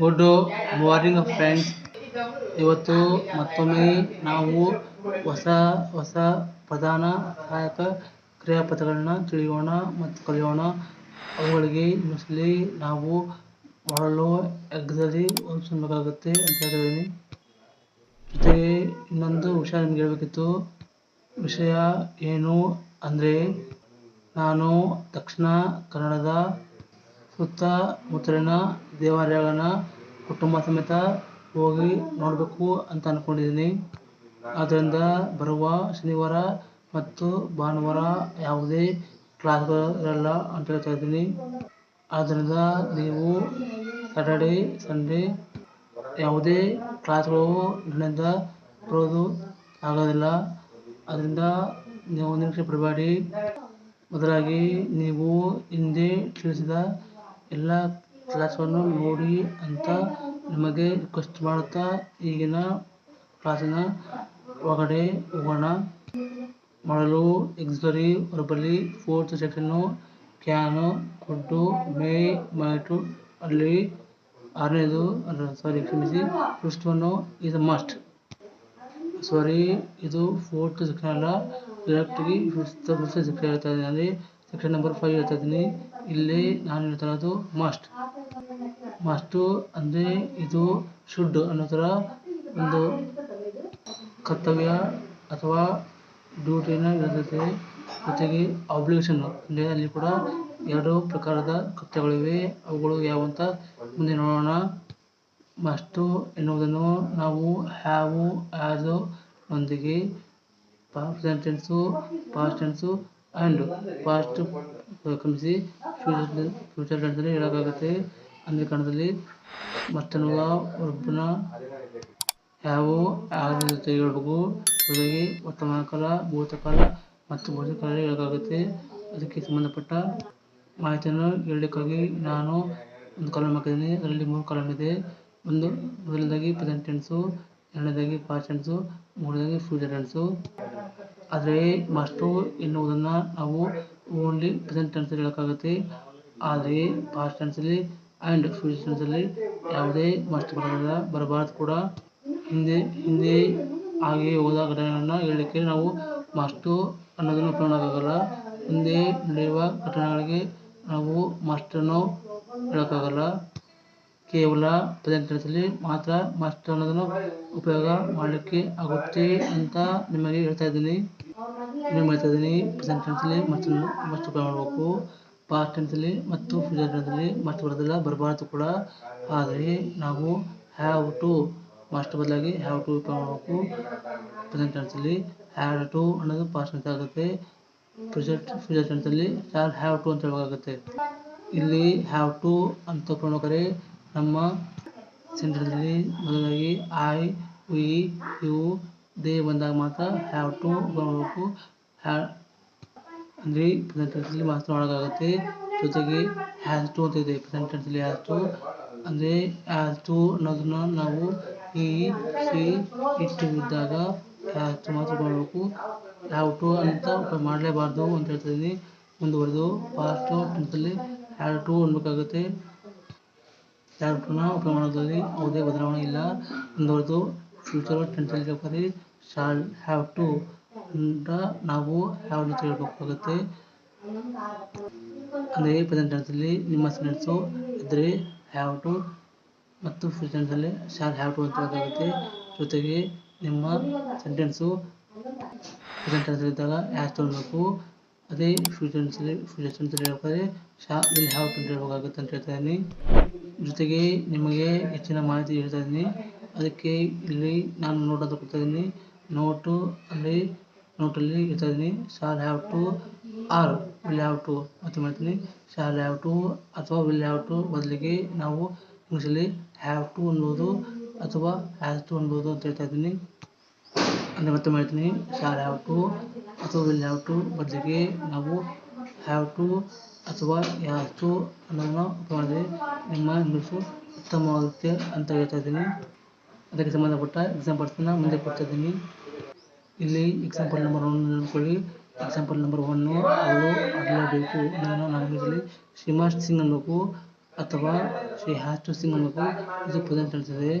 Good morning friends ಇವತ್ತು ಮತ್ತೊಮ್ಮೆ ನಾವು ಹೊಸ ಹೊಸ ಪ್ರಧಾನ ಸಹಾಯಕ ಕ್ರಿಯಾಪದಗಳನ್ನ ತಿಳಿಯೋಣ ಮತ್ತು ಕಲಿಯೋಣ. ಅವುಗಳಿಗೆ ಮೋಸ್ಟ್ಲಿ ನಾವು ಮಾಡಲು ಎಗ್ಗದಲ್ಲಿ ಓದಿಸಬೇಕಾಗುತ್ತೆ ಅಂತ ಹೇಳಿದ್ದೀನಿ ಜೊತೆಗೆ ಇನ್ನೊಂದು ವಿಷಯ ನಿಮ್ಗೆ ಹೇಳಬೇಕಿತ್ತು. ವಿಷಯ ಏನು ಅಂದರೆ ನಾನು ದಕ್ಷಿಣ ಕನ್ನಡದ ಸುತ್ತಮುತ್ತಲಿನ ದೇವಾಲಯಗಳನ್ನ ಕುಟುಂಬ ಸಮೇತ ಹೋಗಿ ನೋಡಬೇಕು ಅಂತ ಅಂದ್ಕೊಂಡಿದ್ದೀನಿ ಆದ್ದರಿಂದ ಬರುವ ಶನಿವಾರ ಮತ್ತು ಭಾನುವಾರ ಯಾವುದೇ ಕ್ಲಾಸ್ಗಳು ಇರಲ್ಲ ಅಂತ ಹೇಳ್ತಾ ಇದ್ದೀನಿ. ಆದ್ದರಿಂದ ನೀವು ಸ್ಯಾಟರ್ಡೇ ಸಂಡೇ ಯಾವುದೇ ಕ್ಲಾಸ್ಗಳು ನನ್ನಿಂದ ಬರೋದು ಆಗೋದಿಲ್ಲ. ಅದರಿಂದ ನೀವು ನಿರೀಕ್ಷೆ ಪಡಬೇಡಿ. ಮೊದಲಾಗಿ ನೀವು ಹಿಂದೆ ತಿಳಿಸಿದ ಎಲ್ಲ ಕ್ಲಾಸನ್ನು ನೋಡಿ ಅಂತ ನಿಮಗೆ ರಿಕ್ವೆಸ್ಟ್ ಮಾಡುತ್ತಾ ಈಗಿನ ಕ್ಲಾಸಿನ ಒಳಗಡೆ ಹೋಗೋಣ. ಮಾಡಲು ಎಕ್ಸರಿ ಹೊರಬಲ್ಲಿ ಫೋರ್ತ್ ಸೆಕ್ಷನ್ನು ಕ್ಯಾನು ಕೊಟ್ಟು ಮೇ, ಮೈಟು ಅಲ್ಲಿ ಆರನೇದು ಸಾರಿ ಕ್ಷಮಿಸಿ ಫಸ್ಟ್ ಒನ್ನು ಇದು ಮಸ್ಟ್ ಸಾರಿ ಇದು ಫೋರ್ತ್ ಸೆಕ್ಷನ್ ಅಲ್ಲ. ಡೈರೆಕ್ಟಾಗಿ ಫಿಫ್ತ್ ಸೆಕ್ಷನ್ ಹೇಳ್ತಾ ಇದ್ದೀನಿ. ಅಂದರೆ ಸೆಕ್ಷನ್ ನಂಬರ್ ಫೈವ್ ಹೇಳ್ತಾ ಇದ್ದೀನಿ. ಇಲ್ಲಿ ನಾನು ಹೇಳ್ತಾ ಇರೋದು ಮಸ್ಟ್ ಮಸ್ಟು ಅಂದರೆ ಇದು ಶುಡ್ ಅನ್ನೋ ಥರ ಒಂದು ಕರ್ತವ್ಯ ಅಥವಾ ಡ್ಯೂಟಿನ ಇರುತ್ತೆ. ಜೊತೆಗೆ ಆಬ್ಲಿಗೇಷನ್ ಅಂದರೆ ಅಲ್ಲಿ ಕೂಡ ಎರಡು ಪ್ರಕಾರದ ಕರ್ತವ್ಯಗಳಿವೆ ಅವುಗಳು ಯಾವಂತ ಮುಂದೆ ನೋಡೋಣ. ಮಸ್ಟು ಎನ್ನುವುದನ್ನು ನಾವು ಹ್ಯಾವು ಆ್ಯಸು ನೊಂದಿಗೆ present tense past tense and past ಕ್ಷಮಿಸಿ ಫ್ಯೂಚರ್ ಫ್ಯೂಚರ್ ಟೆನ್ಸಲ್ಲಿ ಹೇಳೋಕ್ಕಾಗುತ್ತೆ ಕನ್ನಡದಲ್ಲಿ ಮಸ್ಟ್ ಅನ್ನುವ ಯಾವು ಆ್ಯಸ್ ಜೊತೆಗೆ ಹೇಳ್ಬೇಕು ಜೊತೆಗೆ ವರ್ತಮಾನ ಕಾಲ ಭೂತಕಾಲ ಮತ್ತು ಭವಿಷ್ಯ ಹೇಳಕ್ಕಾಗುತ್ತೆ ಹೇಳೋಕ್ಕಾಗುತ್ತೆ ಅದಕ್ಕೆ ಸಂಬಂಧಪಟ್ಟ ಮಾಹಿತಿಯನ್ನು ಹೇಳಲಿಕ್ಕಾಗಿ ನಾನು ಒಂದು ಕಾಲಮ್ ಹಾಕಿದ್ದೀನಿ. ಅದರಲ್ಲಿ ಮೂರು ಕಾಲಮ್ ಇದೆ. ಒಂದು, ಮೊದಲನೇದಾಗಿ ಪ್ರೆಸೆಂಟ್ ಟೆನ್ಸು ಎರಡನೇದಾಗಿ ಪಾಸ್ಟ್ ಟೆನ್ಸು ಮೂರನೇದಾಗಿ ಫ್ಯೂಚರ್ ಟೆನ್ಸು ಆದರೆ ಮಸ್ಟು ಎನ್ನುವುದನ್ನು ನಾವು ಓನ್ಲಿ ಪ್ರೆಸೆಂಟ್ ಟೆನ್ಸಲ್ಲಿ ಹೇಳೋಕ್ಕಾಗುತ್ತೆ. ಆದರೆ ಪಾಸ್ಟ್ ಟೆನ್ಸಲ್ಲಿ ಆ್ಯಂಡ್ ಫ್ಯೂಚರ್ ಟೆನ್ಸಲ್ಲಿ ಯಾವುದೇ ಮಸ್ಟ್ ಬರೋದಿಲ್ಲ ಬರಬಾರ್ದು ಕೂಡ. ಹಿಂದೆ ಹಿಂದೆ ಹಾಗೆ ಹೋದ ಘಟನೆಗಳನ್ನು ಹೇಳಲಿಕ್ಕೆ ನಾವು ಮಸ್ಟು ಅನ್ನೋದನ್ನು ಉಪಯೋಗ ಹಿಂದೆ ನಡೆಯುವ ಘಟನೆಗಳಿಗೆ ನಾವು ಮಸ್ಟನ್ನು ಹೇಳೋಕ್ಕಾಗಲ್ಲ. ಕೇವಲ ಟೆನ್ಸಲ್ಲಿ ಮಾತ್ರ ಮಾಸ್ಟರ್ ಅನ್ನೋದನ್ನು ಉಪಯೋಗ ಮಾಡಲಿಕ್ಕೆ ಆಗುತ್ತೆ ಅಂತ ನಿಮಗೆ ಹೇಳ್ತಾ ಇದ್ದೀನಿ. ನಿಮಗೆ ಹೇಳ್ತಾ ಇದ್ದೀನಿ ಪ್ರೆಸೆಂಟ್ ಟೆನ್ಸಲ್ಲಿ ಮಸ್ಟ್ ಮಸ್ಟ್ ಉಪಯೋಗ ಮಾಡಬೇಕು. ಪಾಸ್ಟ್ ಟೆನ್ಸಲ್ಲಿ ಮತ್ತು ಫ್ಯೂಚರ್ ಟೆನ್ಸಲ್ಲಿ ಮಸ್ಟ್ ಬರೋದಿಲ್ಲ, ಬರಬಾರ್ದು ಕೂಡ. ಆದರೆ ನಾವು ಹ್ಯಾವ್ ಟು ಮಸ್ಟ್ ಬದಲಾಗಿ ಹ್ಯಾವ್ ಟು ಉಪಯೋಗ ಮಾಡಬೇಕು. ಪ್ರೆಸೆಂಟ್ ಟೆನ್ಸಲ್ಲಿ ಹ್ಯಾವ್ ಟು ಅನ್ನೋದು ಪಾಸ್ಟ್ ಟೆನ್ಸ್ ಆಗುತ್ತೆ. ಫ್ಯೂಚರ್ ಫ್ಯೂಚರ್ ಟೆನ್ಸಲ್ಲಿ ಹ್ಯಾವ್ ಟು ಅಂತ ಹೇಳಬೇಕಾಗುತ್ತೆ. ಇಲ್ಲಿ ಹ್ಯಾವ್ ಟು ಅಂತ ಉಪಯೋಗ ನಮ್ಮ ಸೆಂಟ್ರದಲ್ಲಿ ಮೊದಲಾಗಿ ಐ ವಿ ಯು, ದೇ ಬಂದಾಗ ಮಾತ್ರ ಹ್ಯಾವ್ ಟು ಬರಬೇಕು. ಹ್ಯಾ, ಅಂದರೆ ಪ್ರೆಸೆಂಟೆನ್ಸಲ್ಲಿ ಮಾತ್ರ ಮಾಡೋಕ್ಕಾಗುತ್ತೆ ಜೊತೆಗೆ ಹ್ಯಾಸ್ ಟು ಅಂತ ಇದೆ. ಪ್ರೆಸೆಂಟ್ ಟೆನ್ಸಲ್ಲಿ ಹ್ಯಾಸ್ ಟು, ಅಂದರೆ ಹ್ಯಾಸ್ ಟು ಅನ್ನೋದನ್ನ ನಾವು ಈ, ಸಿ ಇಟ್ಟು ಇದ್ದಾಗ ಹ್ಯಾಸ್ ಟು ಮಾತ್ರ ಮಾಡಬೇಕು ಹ್ಯಾವ್ ಟು ಅಂತ ಮಾಡಲೇಬಾರ್ದು ಅಂತ ಹೇಳ್ತಿದ್ದೀನಿ ಮುಂದುವರೆದು ಪಾಸ್ಟು ಟೆನ್ಸಲ್ಲಿ ಹ್ಯಾವ್ ಟು ಅನ್ಬೇಕಾಗುತ್ತೆ. ಟುನ ಉಪಯೋಗ ಮಾಡೋದ್ರಲ್ಲಿ ಯಾವುದೇ ಬದಲಾವಣೆ ಇಲ್ಲ ಮುಂದುವರೆದು ಫ್ಯೂಚರ್ ಟೆನ್ಸಲ್ಲಿ ಹೇಳ್ಬೇಕಾದ್ರೆ ಶಾಲ್ ಹ್ಯಾವ್ ಟು ಅಂತ ನಾವು ಹ್ಯಾವ್ ಅಂತ ಹೇಳ್ಬೇಕಾಗುತ್ತೆ ಅಂದರೆ ಪ್ರೆಸೆಂಟ್ ಟೆನ್ಸಲ್ಲಿ ನಿಮ್ಮ ಸೆಂಟೆನ್ಸು ಇದ್ದರೆ ಹ್ಯಾವ್ ಟು ಮತ್ತು ಫ್ಯೂಚರ್ ಟೆನ್ಸಲ್ಲಿ ಶಾಲ್ ಹ್ಯಾವ್ ಟು ಅಂತ ಹೇಳಬೇಕಾಗುತ್ತೆ. ಜೊತೆಗೆ ನಿಮ್ಮ ಸೆಂಟೆನ್ಸು ಪ್ರೆಸೆಂಟ್ ಟೆನ್ಸಲ್ಲಿದ್ದಾಗ ಹ್ಯಾಸ್ ಟು ಅನ್ಬೇಕು ಅದೇ ಫ್ಯೂಚರ್ ಅಂತ ಹೇಳ್ಬೇಕಾದ್ರೆ ಶಾ ವಿಲ್ ಹ್ಯಾವ್ ಟು ಹೇಳ್ಬೇಕಾಗುತ್ತೆ ಅಂತ ಹೇಳ್ತಾ ಇದ್ದೀನಿ. ಜೊತೆಗೆ ನಿಮಗೆ ಹೆಚ್ಚಿನ ಮಾಹಿತಿ ಹೇಳ್ತಾ ಇದ್ದೀನಿ. ಅದಕ್ಕೆ ಇಲ್ಲಿ ನಾನು ನೋಟ್ ಅಂತ ಕೊಡ್ತಾ ಇದ್ದೀನಿ. ನೋಟು ಅಲ್ಲಿ ನೋಟಲ್ಲಿ ಹೇಳ್ತಾ ಇದ್ದೀನಿ. Shall have to or will have to ಅಂತ ಮಾಡ್ತೀನಿ. ಶಾಲ್ ಹ್ಯಾವ್ ಟು ಅಥವಾ ವಿಲ್ ಹ್ಯಾವ್ ಟು ಬದಲಿಗೆ ನಾವು ಇಂಗ್ಲೀಷಲ್ಲಿ ಹ್ಯಾವ್ ಟು ಅನ್ಬೋದು ಅಥವಾ ಹ್ಯಾಸ್ ಟು ಅನ್ಬೋದು ಅಂತ ಹೇಳ್ತಾ ಇದ್ದೀನಿ. ಅಂದರೆ ಮತ್ತೆ ಮಾಡ್ತೀನಿ ಶಾಲ್ ಹ್ಯಾವ್ ಟು ಅಥವಾ ವಿಲ್ ಹ್ಯಾವ್ ಟು ಬದಲಿಗೆ ನಾವು ಹ್ಯಾವ್ ಟು ಅಥವಾ ಹ್ಯಾಸ್ ಟು ಅನ್ನೋದನ್ನ ಮಾಡಿದರೆ ನಿಮ್ಮ ಇಂಗ್ಲೀಷು ಉತ್ತಮವಾಗುತ್ತೆ ಅಂತ ಹೇಳ್ತಾ ಇದ್ದೀನಿ. ಅದಕ್ಕೆ ಸಂಬಂಧಪಟ್ಟ ಎಕ್ಸಾಂಪಲ್ಸ್ನ ಮುಂದೆ ಕೊಡ್ತಾ ಇದ್ದೀನಿ. ಇಲ್ಲಿ ಎಕ್ಸಾಂಪಲ್ ನಂಬರ್ ಒನ್ ಅನ್ಕೊಳ್ಳಿ ಎಕ್ಸಾಂಪಲ್ ನಂಬರ್ ಒನ್ನು ಅವಳು ಅರಲೇಬೇಕು ಅನ್ನೋದನ್ನು ನಾವು ಇಂಗ್ಲೀಷಲ್ಲಿ ಶಿ ಮಸ್ಟ್ ಸಿಂಗ್ ಅನ್ಬೇಕು ಅಥವಾ ಶಿ ಹ್ಯಾಸ್ ಟು ಸಿಂಗ್ ಅನ್ನಬೇಕು ಇದು ಪ್ರೆಸೆಂಟ್ ಇದೆ.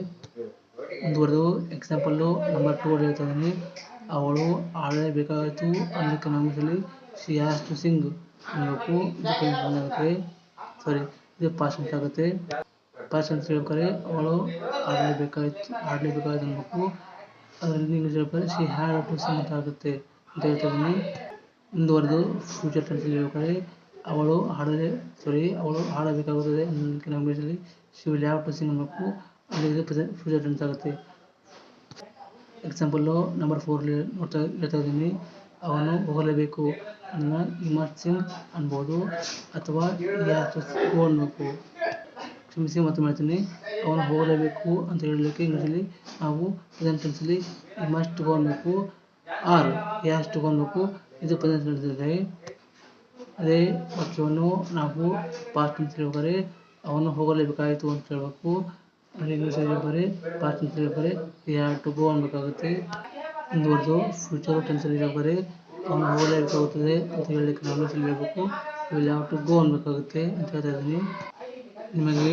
ಮುಂದುವರೆದು ಎಕ್ಸಾಂಪಲ್ಲು ನಂಬರ್ ಟೂ ಹೇಳ್ತಾ ಇದ್ದೀನಿ ಅವಳು ಆಡಲೇಬೇಕಾಯಿತು ಅನ್ನೋದಕ್ಕೆ ನಮ್ಮಲ್ಲಿ she has to sing present ಆಗುತ್ತೆ ಸಾರಿ ಇದು ಪಾಸ್ಟ್ ಅಂತ ಆಗುತ್ತೆ. ಪಾಸ್ಟ್ ಅಂತ ಹೇಳ್ಬೇಕಾದ್ರೆ ಅವಳು ಆಡಲೇಬೇಕಾಯ್ತು ಆಡಲೇಬೇಕಾಯ್ತು ಅನ್ನಬೇಕು ಅದರಲ್ಲಿ ಇಂಗ್ಲೀಷ್ ಹೇಳ್ಬೇಕಾದ್ರೆ ಶಿ ಹ್ಯಾಡ್ ಟು ಸಿಂಗ್ ಅಂತ ಆಗುತ್ತೆ ಅಂತ ಹೇಳ್ತಾ ಇದ್ದೀನಿ ಮುಂದುವರೆದು ಫ್ಯೂಚರ್ ಟೆನ್ಸ್ ಹೇಳ್ಬೇಕಾದ್ರೆ ಅವಳು ಹಾಡಲೇ ಸಾರಿ ಅವಳು ಹಾಡಬೇಕಾಗುತ್ತದೆ ಇಂಗ್ಲೀಷಲ್ಲಿ she will have to sing ಅನ್ನಬೇಕು ಇದು ಫ್ಯೂಚರ್ ಟೆನ್ಸ್ ಆಗುತ್ತೆ. ಎಕ್ಸಾಂಪಲ್ಲು ನಂಬರ್ ಫೋರ್ಲಿ ನೋಡ್ತಾ, ಹೇಳ್ತಾ ಇದ್ದೀನಿ. ಅವನು ಹೋಗಲೇಬೇಕು ಅದನ್ನು ಇಮರ್ಸಿಂಗ್ ಅನ್ಬೋದು ಅಥವಾ ಅನ್ಬೇಕು ಕ್ಷಮಿಸಿ ಮತ್ತೆ ಮಾಡ್ತೀನಿ ಅವನು ಹೋಗಲೇಬೇಕು ಅಂತ ಹೇಳಲಿಕ್ಕೆ ಇಂಗ್ಲೀಷಲ್ಲಿ ನಾವು ಪ್ರೆಸೆಂಟ್ ಟೆನ್ಸಲ್ಲಿ ಮಸ್ಟ್ ಗೋ ಅನ್ಬೇಕು ಆರ್ ಹ್ಯಾಸ್ ಟು ಗೋ ಅನ್ಬೇಕು ಇದು ಪ್ರೆಸೆಂಟ್ ಟೆನ್ಸ್ ಇದೆ ಅದೇ ವಾಕ್ಯವನ್ನು ನಾವು ಪಾಸ್ಟ್ ಅಂತ ಹೇಳ್ಬೇಕಾದ್ರೆ ಅವನು ಹೋಗಲೇಬೇಕಾಯಿತು ಅಂತ ಹೇಳ್ಬೇಕು. ಅಲ್ಲಿ ಇಂಗ್ಲೀಷಲ್ಲಿ ಹೇಳ್ಬೇಕಾದ್ರೆ ಪಾಸ್ಟ್ ಟೆನ್ಸ್ ಹೇಳ್ಬೇಕಾದ್ರೆ ಹ್ಯಾವ್ ಟು ಗೋ ಅನ್ಬೇಕಾಗುತ್ತೆ ಮುಂದುವರೆದು ಫ್ಯೂಚರ್ ಟೆನ್ಸಲ್ಲಿ ಹೇಳ್ಬೇಕಾದ್ರೆ ಅವನು ಹೋಗಲೇಬೇಕಾಗುತ್ತದೆ ಅಂತ ಹೇಳಲಿಕ್ಕೆ ನಾನು ತಿಳಿಯಬೇಕು. ಇಲ್ಲಿ ಯಾವ ಟು ಗೋ ಅನ್ಬೇಕಾಗುತ್ತೆ ಅಂತ ಹೇಳ್ತಾ ಇದ್ದೀನಿ. ನಿಮಗೆ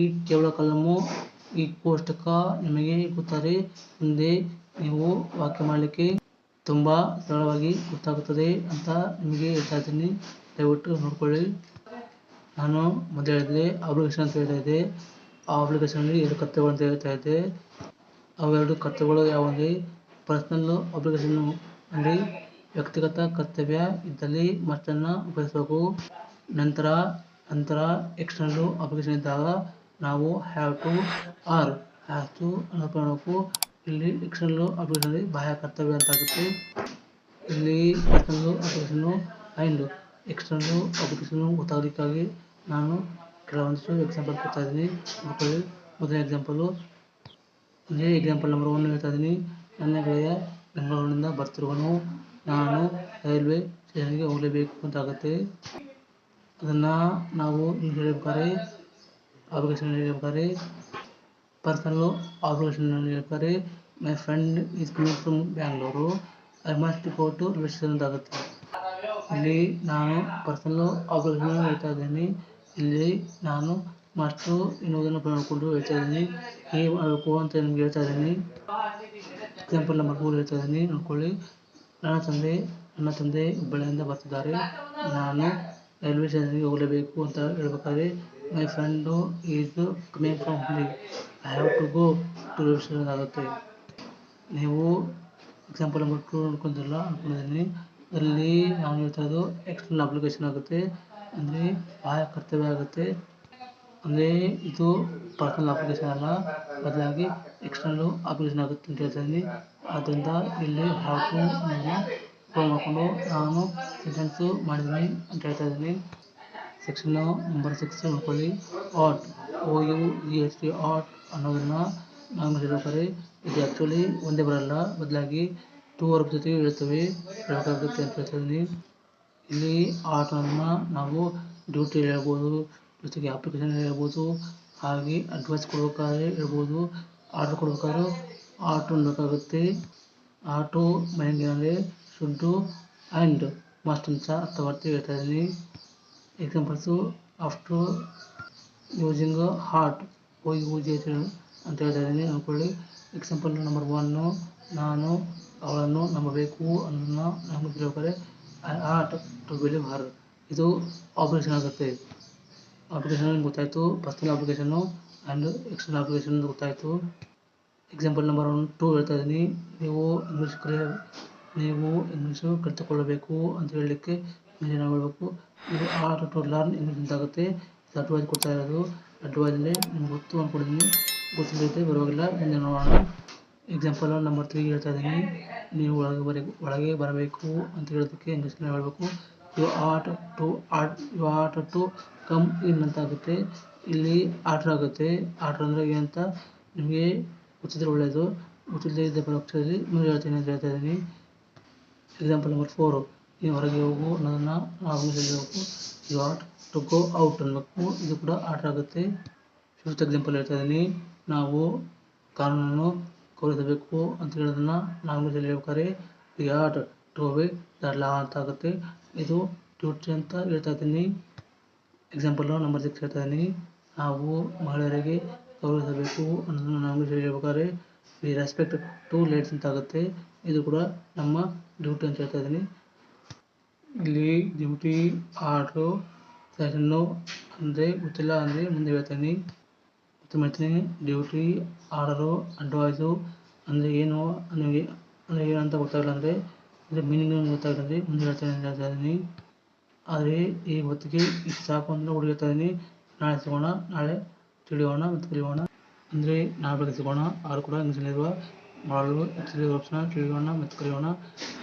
ಈ ಕೇವಲ ಕಲಮು, ಈ ಕೋಷ್ಟಕ ನಿಮಗೆ ಗೊತ್ತಾರೆ. ಮುಂದೆ ನೀವು ವಾಕ್ಯ ಮಾಡಲಿಕ್ಕೆ ತುಂಬ ಸರಳವಾಗಿ ಗೊತ್ತಾಗುತ್ತದೆ ಅಂತ ನಿಮಗೆ ಹೇಳ್ತಾ ಇದ್ದೀನಿ. ದಯವಿಟ್ಟು ನೋಡ್ಕೊಳ್ಳಿ. ನಾನು ಮೊದಲು ಹೇಳಿದೆ ಅಬ್ರಿಗೇಷನ್ ಅಂತ ಹೇಳ್ತಾ ಇದ್ದೆ ಆ ಅಪ್ಲಿಕೇಶನಲ್ಲಿ ಎರಡು ಕರ್ತವ್ಯಗಳು ಅಂತ ಹೇಳ್ತಾ ಇದೆ ಅವೆರಡು ಕರ್ತವ್ಯಗಳು ಯಾವುವು ಪರ್ಸನಲ್ ಅಪ್ಲಿಕೇಶನ್ ಅಲ್ಲಿ ವ್ಯಕ್ತಿಗತ ಕರ್ತವ್ಯ ಇದ್ದಲ್ಲಿ ಮಸ್ಟನ್ನು ಉಪಯೋಗಿಸಬೇಕು. ನಂತರ ನಂತರ ಎಕ್ಸ್ಟರ್ನಲ್ ಅಪ್ಲಿಕೇಶನ್ ಇದ್ದಾಗ ನಾವು have to or have to ಅನ್ನೋ ಮಾಡಬೇಕು. ಇಲ್ಲಿ ಎಕ್ಸ್ಟರ್ನಲ್ ಅಪ್ಲಿಕೇಶನಲ್ಲಿ ಬಾಹ್ಯ ಕರ್ತವ್ಯ ಅಂತ ಆಗುತ್ತೆ ಇಲ್ಲಿ personal application and external application ಗೊತ್ತಾಗಲಿಕ್ಕಾಗಿ ನಾನು ಕೆಲವೊಂದಿಷ್ಟು ಎಕ್ಸಾಂಪಲ್ ಕೊಡ್ತಾ ಇದ್ದೀನಿ ನೋಡ್ಕೊಳ್ಳಿ ಮೊದಲನೇ ಎಕ್ಸಾಂಪಲು ಇದೇ ಎಕ್ಸಾಂಪಲ್ ನಂಬರ್ ಒನ್ ಹೇಳ್ತಾ ಇದ್ದೀನಿ ನನ್ನ ಗೆಳೆಯ ಬೆಂಗಳೂರಿನಿಂದ ಬರ್ತಿರುವನು ನಾನು ರೈಲ್ವೆ ಸ್ಟೇಷನ್ಗೆ ಹೋಗಲೇಬೇಕು ಅಂತಾಗುತ್ತೆ ಅದನ್ನು ನಾವು ಇಂಗ್ಲೀಷ್ ಹೇಳ್ಬೇಕಾದ್ರೆ ಅಬ್ಲಿಗೇಷನ್ ಹೇಳ್ಬೇಕಾದ್ರೆ ಪರ್ಸನಲ್ ಅಬ್ಲಿಗೇಷನ್ ಹೇಳ್ಬೇಕಾದ್ರೆ my friend is coming from Bangalore I must go to railway station ಅಂತಾಗುತ್ತೆ ಇಲ್ಲಿ ನಾನು ಪರ್ಸನಲ್ ಅಬ್ಲಿಗೇಷನ್ ಹೇಳ್ತಾ ಇದ್ದೀನಿ ಇಲ್ಲಿ ನಾನು ಮತ್ತು ಎನ್ನುವುದನ್ನು ಪಡೆದುಕೊಂಡು ಹೇಳ್ತಾ ಇದ್ದೀನಿ. ಹೇಗೆ ಮಾಡಬೇಕು ಅಂತ ನಿಮ್ಗೆ ಹೇಳ್ತಾ ಇದ್ದೀನಿ. ಎಕ್ಸಾಂಪಲ್ ನಂಬರ್ ಮೂರು ಹೇಳ್ತಾ ಇದ್ದೀನಿ. ನೋಡ್ಕೊಳ್ಳಿ. ನನ್ನ ತಂದೆ ನನ್ನ ತಂದೆ ಹುಬ್ಬಳ್ಳಿಯಿಂದ ಬರ್ತಿದ್ದಾರೆ. ನಾನು ರೈಲ್ವೆ ಸ್ಟೇಷನ್ಗೆ ಹೋಗಲೇಬೇಕು ಅಂತ ಹೇಳ್ಬೇಕಾದ್ರೆ my friend is coming from Hubli I have to go to railway station ಆಗುತ್ತೆ. ನೀವು ಎಕ್ಸಾಂಪಲ್ ನಂಬರ್ ಟು ನೋಡ್ಕೊಂತಿಲ್ಲ ಅನ್ಕೊಂಡಿದ್ದೀನಿ. ಅಲ್ಲಿ ನಾನು ಹೇಳ್ತಾ ಇರೋದು ಎಕ್ಸ್ಟರ್ನಲ್ ಅಪ್ಲಿಕೇಶನ್ ಆಗುತ್ತೆ. ಅಂದರೆ ಬಾಹ್ಯ ಕರ್ತವ್ಯ ಆಗುತ್ತೆ. ಅಂದರೆ ಇದು ಪರ್ಸನಲ್ ಅಪ್ಲಿಕೇಶನ್ ಅಲ್ಲ. ಬದಲಾಗಿ ಎಕ್ಸ್ಟರ್ನಲ್ ಅಪ್ಲಿಕೇಶನ್ ಆಗುತ್ತೆ ಅಂತ ಹೇಳ್ತೀನಿ ಆದ್ದರಿಂದ ಇಲ್ಲಿ ಹಾಕು ಫೋನ್ ಮಾಡಿಕೊಂಡು ನಾನು ಸೆಂಟೆನ್ಸು ಮಾಡಿದ್ದೀನಿ ಅಂತ ಹೇಳ್ತಾ ಇದ್ದೀನಿ. ಸೆಕ್ಷನ್ ನಂಬರ್ ಸಿಕ್ಸ್ ನೋಡ್ಕೊಳ್ಳಿ. Ought O U E S T ought ಅನ್ನೋದನ್ನು ನಾವು ಹೇಳ್ಬೇಕಾದ್ರೆ ಇದು ಆ್ಯಕ್ಚುಲಿ ಒಂದೇ ಬರಲ್ಲ. ಬದಲಾಗಿ ಟೂ ವರ್ಬ್ ಜೊತೆ ಇರ್ತವೆ ಅಂತ ಹೇಳ್ತಾ ಇದ್ದೀನಿ. ಇಲ್ಲಿ ಆಟೋನ ನಾವು ಡ್ಯೂಟಿ ಹೇಳ್ಬೋದು, ಜೊತೆಗೆ ಅಪ್ಲಿಕೇಶನ್ ಹೇಳ್ಬೋದು, ಹಾಗೆ ಅಡ್ವೈಸ್ ಕೊಡ್ಬೇಕಾದ್ರೆ ಹೇಳ್ಬೋದು, ಆರ್ಡರ್ ಕೊಡ್ಬೇಕಾದ್ರು ಆಟೋ ಬೇಕಾಗುತ್ತೆ. ಆಟೋ ಮನೆಗೆ ಶುಡ್ಡು ಆ್ಯಂಡ್ ಮಸ್ಟ್ ಅಂತ ಅರ್ಥವಾಗ್ತಿ ಹೇಳ್ತಾ ಇದ್ದೀನಿ. ಎಕ್ಸಾಂಪಲ್ಸು ಆಫ್ಟರ್ ಯೂಸಿಂಗ್ ಹಾರ್ಟ್ ಹೋಗಿ ಪೂಜೆ ಅಂತ ಹೇಳ್ತಾ ಇದ್ದೀನಿ. ಅಂದ್ಕೊಳ್ಳಿ ಎಕ್ಸಾಂಪಲ್ ನಂಬರ್ ಒನ್ನು ನಾನು ಅವಳನ್ನು ನಂಬಬೇಕು ಅನ್ನೋದನ್ನ ಹೇಳ್ಬೇಕಾದ್ರೆ I ought to believe her ಇದು ಆಪರೇಷನ್ ಆಗುತ್ತೆ. ಅಪ್ಲಿಕೇಶನ್ ಗೊತ್ತಾಯಿತು personal application and external application ಗೊತ್ತಾಯಿತು. ಎಕ್ಸಾಂಪಲ್ ನಂಬರ್ ಒನ್ ಟು ಹೇಳ್ತಾ ಇದ್ದೀನಿ. ನೀವು ಇಂಗ್ಲೀಷ್ ಕಲಿಯ, ನೀವು ಇಂಗ್ಲೀಷು ಕಲಿತುಕೊಳ್ಳಬೇಕು ಅಂತ ಹೇಳಲಿಕ್ಕೆ ಮೇಲೆ ನಾವು ಹೇಳಬೇಕು. ಇದು ಆರ್ ಟು ಲರ್ನ್ ಇಂಗ್ಲೀಷ್ ಅಂತಾಗುತ್ತೆ ಇದು ಅಡ್ವೈಸ್ ಕೊಡ್ತಾ ಇರೋದು. ಅಡ್ವೈಸಲ್ಲಿ ನಿಮ್ಗೆ ಗೊತ್ತು ಅಂದ್ಕೊಂಡಿದ್ದೀನಿ ಗೊತ್ತಿಲ್ಲದೆ ಬರುವಾಗಿಲ್ಲ ಮುಂದೆ ನೋಡೋಣ. ಎಕ್ಸಾಂಪಲ್ ನಂಬರ್ ತ್ರೀ ಹೇಳ್ತಾ ಇದ್ದೀನಿ. ನೀವು ಒಳಗೆ ಬರಬೇಕು ಒಳಗೆ ಬರಬೇಕು ಅಂತ ಹೇಳೋದಕ್ಕೆ ಇಂಗ್ಲೀಷ್ನಲ್ಲಿ ಹೇಳಬೇಕು. You ought to ought you ought to come in ಅಂತ ಆಗುತ್ತೆ. ಇಲ್ಲಿ ಆರ್ಡ್ರ್ ಆಗುತ್ತೆ. ಆರ್ಡ್ರ್ ಅಂದರೆ ಏನಂತ ನಿಮಗೆ ಗೊತ್ತಿದ್ರೆ ಒಳ್ಳೆಯದು ಗೊತ್ತಿಲ್ಲದೆ ಇದ್ದ ನೀವು ಹೇಳ್ತೀನಿ ಅಂತ ಹೇಳ್ತಾ ಇದ್ದೀನಿ. ಎಕ್ಸಾಂಪಲ್ ನಂಬರ್ ಫೋರು ನೀವು ಹೊರಗೆ ಹೋಗು ಅನ್ನೋದನ್ನು ನಾವು ಹೇಳಬೇಕು you ought to go out ಅನ್ನಬೇಕು. ಇದು ಕೂಡ ಆರ್ಡ್ರ್ ಆಗುತ್ತೆ. ಫಿಫ್ತ್ ಎಕ್ಸಾಂಪಲ್ ಹೇಳ್ತಾ ಇದ್ದೀನಿ. ನಾವು ಕಾನೂನನ್ನು ಗೌರವಿಸಬೇಕು ಅಂತ ಹೇಳೋದನ್ನು ನಾವು ಇಂಗ್ಲೀಷಲ್ಲಿ ಹೇಳ್ಬೇಕಾದ್ರೆ we ought to obey the law ಅಂತ ಆಗುತ್ತೆ. ಇದು ಡ್ಯೂಟಿ ಅಂತ ಹೇಳ್ತಾ ಇದ್ದೀನಿ. ಎಕ್ಸಾಂಪಲ್ಲು ನಂಬರ್ ಸಿಕ್ಸ್ ಹೇಳ್ತಾ ಇದ್ದೀನಿ. ನಾವು ಮಹಿಳೆಯರಿಗೆ ಗೌರವಿಸಬೇಕು ಅನ್ನೋದನ್ನು ನಮಗೆ ಹೇಳ್ಬೇಕಾದ್ರೆ ವಿ ರೆಸ್ಪೆಕ್ಟ್ ಟು ಲೇಟ್ಸ್ ಅಂತ ಆಗುತ್ತೆ. ಇದು ಕೂಡ ನಮ್ಮ ಡ್ಯೂಟಿ ಅಂತ ಹೇಳ್ತಾ ಇದ್ದೀನಿ. ಇಲ್ಲಿ ಡ್ಯೂಟಿ ಆರ್ಡ್ರು ಸೆಷನ್ನು ಅಂದರೆ ಗೊತ್ತಿಲ್ಲ ಅಂದರೆ ಮುಂದೆ ಹೇಳ್ತೀನಿ ಮತ್ತೆ ಮಾಡ್ತೀನಿ ಡ್ಯೂಟಿ ಆರ್ಡರು ಅಡ್ವೈಸು ಅಂದರೆ ಏನು ನಿಮಗೆ ಅಂದರೆ ಏನು ಅಂತ ಗೊತ್ತಾಗಲ್ಲ ಅಂದರೆ ಅಂದರೆ ಮೀನಿಂಗ್ ಗೊತ್ತಾಗಲ್ಲ ಅಂದರೆ ಮುಂದೆ ಹೇಳ್ತಾನೆ ಅಂತ ಹೇಳ್ತಾ ಇದ್ದೀನಿ ಆದರೆ ಈ ಹೊತ್ತಿಗೆ ಇಷ್ಟು ಸಾಕು ಅಂತ ಹುಡುಗಿ ಹೇಳ್ತಾ ಇದ್ದೀನಿ ನಾಳೆ ಸಿಗೋಣ ನಾಳೆ ತಿಳಿಯೋಣ ಮತ್ತು ಕಲಿಯೋಣ ಅಂದರೆ ನಾಳೆ ಬೆಳಗ್ಗೆ ಸಿಗೋಣ ಆರು ಕೂಡ ಇಂಗ್ಲೀಷಲ್ಲಿರುವ ಮಾಡಲು ಆಪ್ಷನ್ ತಿಳಿಯೋಣ ಮತ್ತು ಕಲಿಯೋಣ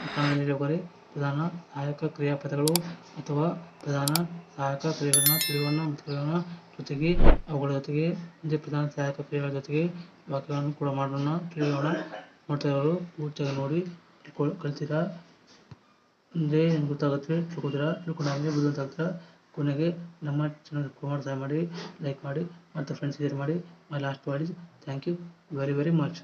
ಕನ್ನಡದಲ್ಲಿ ಪ್ರಧಾನ ಸಹಾಯಕ ಕ್ರಿಯಾಪದಗಳು ಅಥವಾ ಪ್ರಧಾನ ಸಹಾಯಕ ಕ್ರಿಯೆಗಳನ್ನ ಕ್ರಿಯೆಗಳನ್ನ ಮತ್ತು ಜೊತೆಗೆ ಅವುಗಳ ಜೊತೆಗೆ ಮುಂದೆ ಪ್ರಧಾನ ಸಹಾಯಕ ಕ್ರಿಯೆಗಳ ಜೊತೆಗೆ ವಾಕ್ಯಗಳನ್ನು ಕೂಡ ಮಾಡೋಣ, ತಿಳಿಯೋಣ. ನೋಡ್ತಾ ಇರೋರು, ಪೂರ್ತಿಯಾಗಿ ನೋಡಿ ಕಲಿತೀರ? ಅಂದರೆ ಗೊತ್ತಾಗುತ್ತೆ, ತಿಳ್ಕೊತೀರ? ತಿಳ್ಕೊಂಡಾದ್ಮೇಲೆ ಬುದ್ಧಿವಂತ ಕೊನೆಗೆ ನಮ್ಮ ಚಾನಲ್ ಸಹಾಯ ಮಾಡಿ ಲೈಕ್ ಮಾಡಿ, ಮತ್ತು ಫ್ರೆಂಡ್ಸ್ ಶೇರ್ ಮಾಡಿ ಮೈ ಲಾಸ್ಟ್ ಮಾಡಿ is thank you very very much